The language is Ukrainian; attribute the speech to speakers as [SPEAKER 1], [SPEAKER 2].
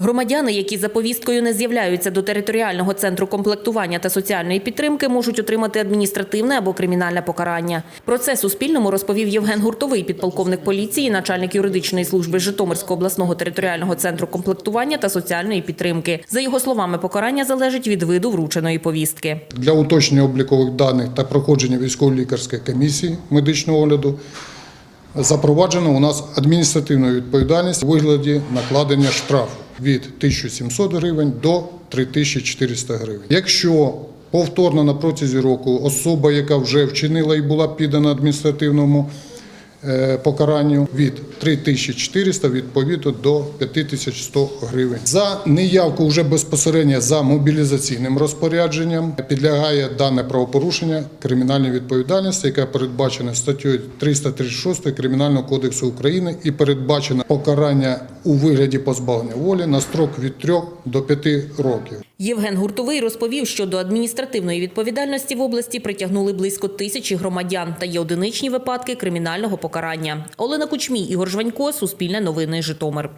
[SPEAKER 1] Громадяни, які за повісткою не з'являються до територіального центру комплектування та соціальної підтримки, можуть отримати адміністративне або кримінальне покарання. Про це Суспільному розповів Євген Гуртовий, підполковник поліції, начальник юридичної служби Житомирського обласного територіального центру комплектування та соціальної підтримки. За його словами, покарання залежить від виду врученої повістки.
[SPEAKER 2] Для уточнення облікових даних та проходження військово-лікарської комісії медичного огляду запроваджено у нас адміністративну відповідальність у вигляді накладення штрафу від 1700 гривень до 3400 гривень. Якщо повторно на протязі року особа, яка вже вчинила і була піддана адміністративному е, покаранню від 3400 відповідно до 5100 гривень. За неявку вже безпосередньо за мобілізаційним розпорядженням підлягає дане правопорушення кримінальній відповідальності, яка передбачена статтею 336 Кримінального кодексу України і передбачено покарання у вигляді позбавлення волі на строк від 3 до 5 років.
[SPEAKER 1] Євген Гуртовий розповів, що до адміністративної відповідальності в області притягнули близько тисячі громадян та є одиничні випадки кримінального покарання. Олена Кучмій, Ігор Жванько, Суспільне новини, Житомир.